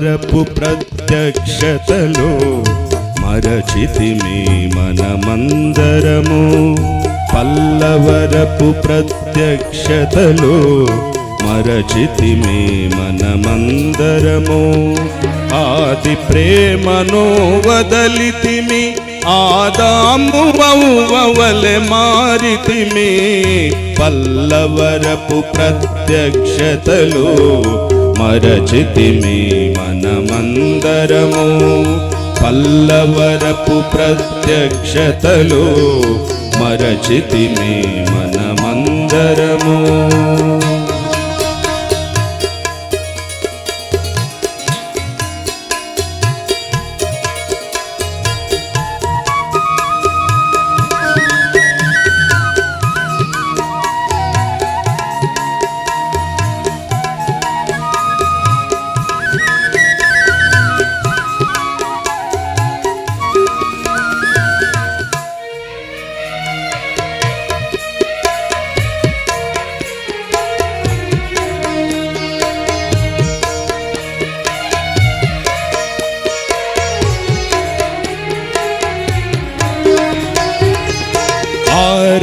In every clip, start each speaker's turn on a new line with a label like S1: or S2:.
S1: పల్లవరపు ప్రత్యక్షతలో మరచితిమి మనమందరము. పల్లవరపు ప్రత్యక్షతలో మరచితిమి మనమందరము. ఆది ప్రేమను వదలితిమి ఆదాము వలె మారితిమి. పల్లవరపు ప్రత్యక్షతలో మరచితిమి మందరము పల్లవరపు ప్రత్యక్షతలో మరచితిమి మనమందరము.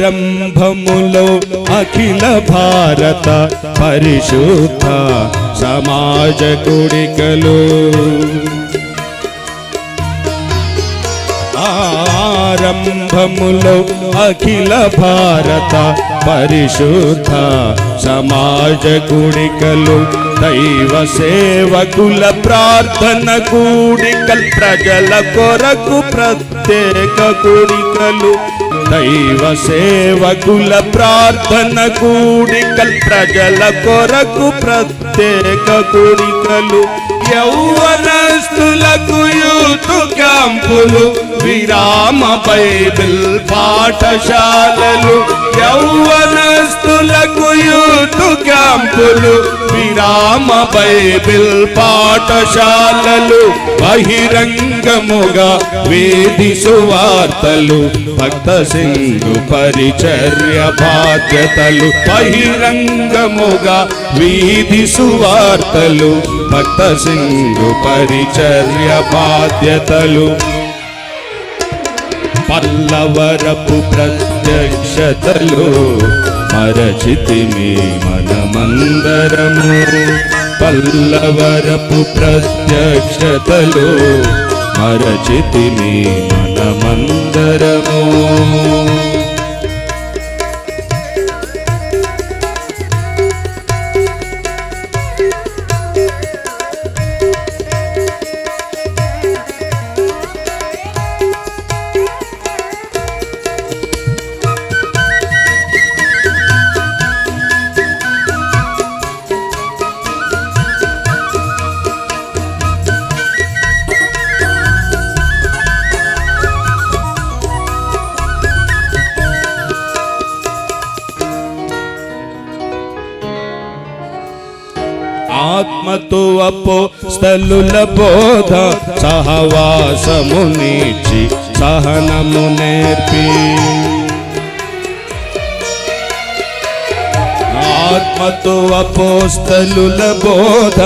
S1: ఆరంభములో అఖిల భారత పరిశుద్ధ సమాజ కుడికలు ప్రారంభములో అఖిల భారత పరిశుద్ధ సమాజ గుడికలు దైవ సేవకుల ప్రార్థన కూడికల్ ప్రజల కొరకు ప్రత్యేక కూడికలు దైవ సేవకుల ప్రార్థన కూడికల్ ప్రజల కొరకు ప్రత్యేక కూడికలు యౌవనస్తులకు యూత్ క్యాంపులు విరామ బైబిల్ పాఠశాలలు. యౌవనస్తులకు యూత్ క్యాంపులు విరామ బైబిల్ పాఠశాలలు. బహిరంగముగా వేది సువార్తలు భక్త సింగు పరిచర్య బాధ్యతలు. బహిరంగముగా వీధి సువార్తలు భక్త సింగు పరిచర్య బాధ్యతలు. పల్లవరపు ప్రత్యక్షతలు మరచితిమి మనమందరము. పల్లవరపు ప్రత్యక్షతలు మరచితిమి మనమందరము. ఆత్మతో అపోస్తలుల బోధ సహవాసము నీచి సహనము నేర్పి ఆత్మతో అపోస్తలుల బోధ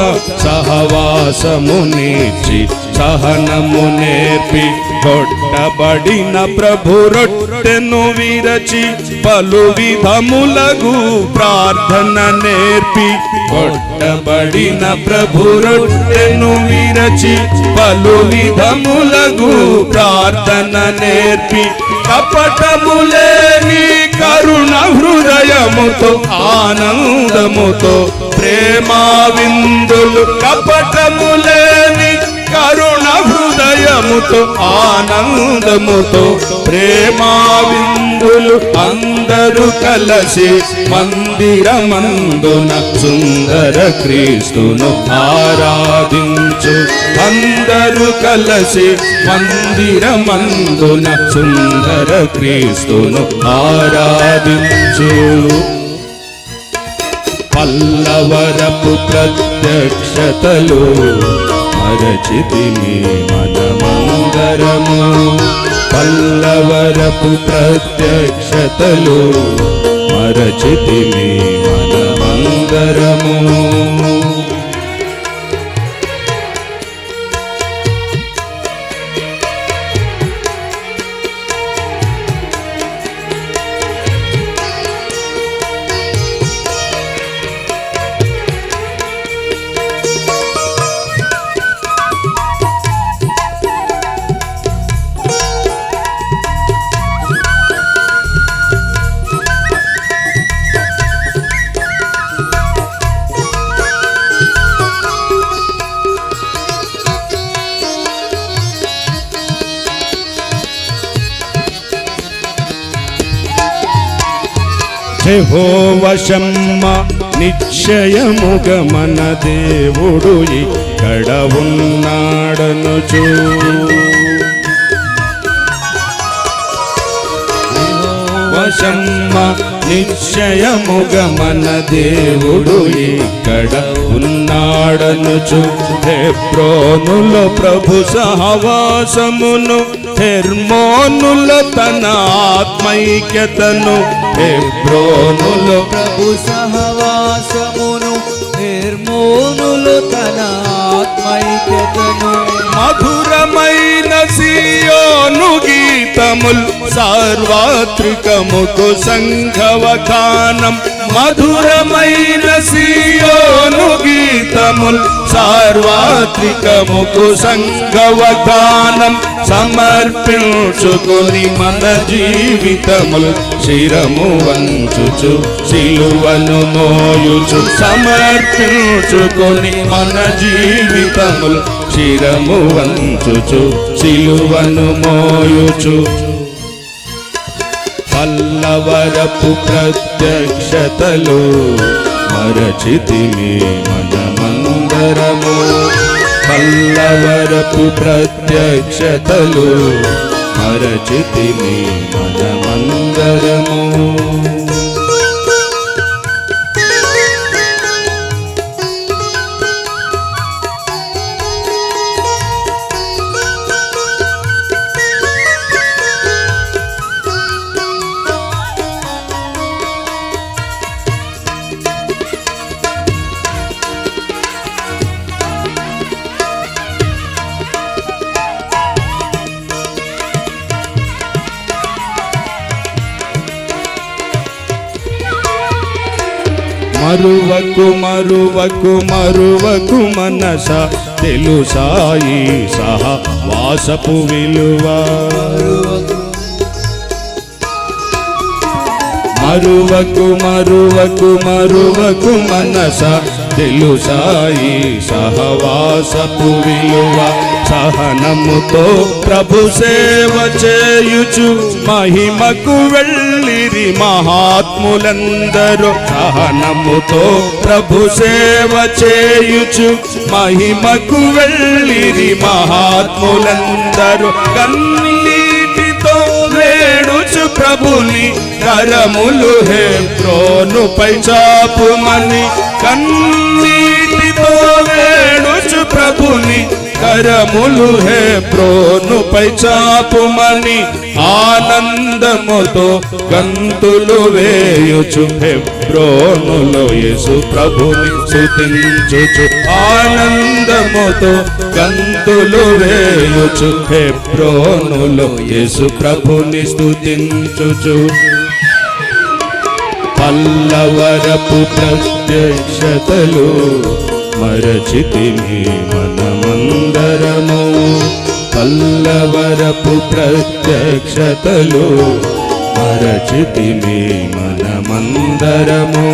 S1: సహవాసము నీచి సహనము నేర్పి కొట్టబడిన ప్రభు రొట్టెను విరచి పలు విధములగు ప్రార్థన నేర్పి. కొట్టబడిన ప్రభు రొట్టెను విరచి పలు విధములగు ప్రార్థన నేర్పి కపటములేని కరుణ హృదయముతో ఆనందముతో ప్రేమా విందులు కపట ప్రేమతో ఆనందముతో ప్రేమా విందులు అందరూ కలసి మందిరమందున సుందర క్రీస్తును ఆరాధించు. అందరూ కలసి మందిరమందున సుందర క్రీస్తును ఆరాధించు. పల్లవరపు ప్రత్యక్షతలు మరచితిమి మనమందరము పల్లవరపు ప్రత్యక్షతలు మరచితిమి మనమందరము. చెహోవశమ్మ నిశ్చయముగ మన దేవుడు ఇక్కడ ఉన్నాడనుచు. వశమ్మ నిశ్చయముగ మన దేవుడు ఇక్కడ ఉన్నాడనుచు. హెబ్రోనుల ప్రభు సహవాసమును హెర్మోనుల తన ఆత్మైక్యతను. హెబ్రోనుల
S2: ప్రభు సహవాసమును హెర్మోనులు తన ఆత్మైక్యతను.
S1: గీతముల్ సార్వత్రికముకు సంఘవకానం మధురమైన సియోను గీతముల్ సార్వత్రికముకు సంఘవకానం సమర్పించుకుని మన జీవితములు శిరము వంచుచు శిలువను మోయుచు. సమర్పించుకుని మన జీవితములు శిరము వంచుచు శిలువను మోయుచు. పల్లవరపు ప్రత్యక్షతలు మరచితిమి మనమందరము. పల్లవరపు ప్రత్యక్షతలు మరచితిమి మనమందరము. మరువకు మరువకు మరువకు మనస తెలుసాయి సహ వాసపు విలువ. మరువకు మరువకు మరువకు మనస తెలుసాయి సహవాసపు విలువ. సహనముతో ప్రభు సేవ చేయుచు మహిమకు వెళ్ళిరి మహాత్ములందరూ సహనముతో ప్రభు సేవ చేయుచు మహిమకు వెళ్ళిరి మహాత్ములందరూ. కన్నీటితో వేడుచు ప్రభుని కరములు హే ప్రోనుపై చాపుమని. కన్నీటితో వేడుచు ప్రభుని కరములు హే ప్రోనుపై చాపుమని ఆనందముతో గంతులు వేయుచు హే ప్రోణులు యేసు ప్రభుని స్థుతించుచు ఆనందముతో గంతులు వేయుచు హే ప్రోణులు యేసు ప్రభుని స్థుతించుచు పల్లవరపు ప్రత్యక్షతలు మరచితిమి మనమందరము పల్లవరపు ప్రత్యక్షతలు మరచితిమి మనమందరము.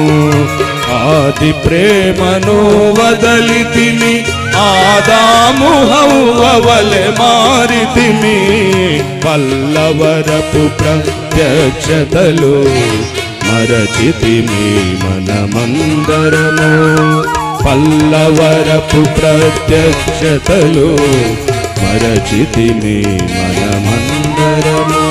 S1: ఆది ప్రేమను వదలితిమి ఆదాము మారి మారితిమి పల్లవరపు ప్రత్యక్షతలు మరచితిమి మనమందరము. పల్లవరపు ప్రత్యక్షతలో మరచితిమి మనమందరము.